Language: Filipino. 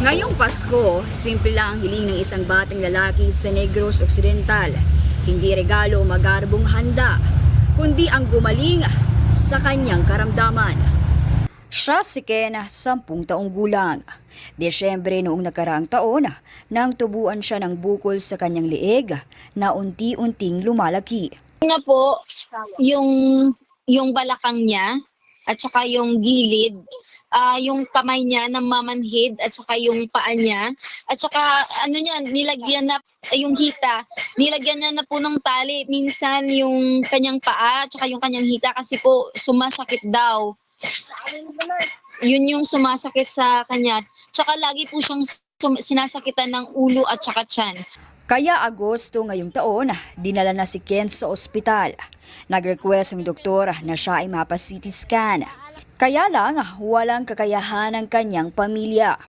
Ngayong Pasko, simple lang ang hiling ng isang batang lalaki sa Negros Occidental. Hindi regalo o magarbong handa, kundi ang gumaling sa kanyang karamdaman. Siya si Ken, sampung taong gulang. Desyembre noong nakaraang taon, nang tubuan siya ng bukol sa kanyang liig na unti-unting lumalaki. Una po, yung yung balakang niya at saka yung gilid, ah yung kamay niya na mamanhid at saka yung paa niya at saka ano niya nilagyan na yung hita, nilagyan niya na po ng tali minsan yung kanyang paa at saka yung kanyang hita kasi po sumasakit daw. Yun yung sumasakit sa kanya. Tsaka lagi po siyang sinasakitan ng ulo at saka tiyan. Kaya Agosto ngayong taon, dinala na si Ken sa ospital. Nag-request ang doktor na siya ay mapa-CT scan. Kaya lang, walang kakayahan ng kanyang pamilya.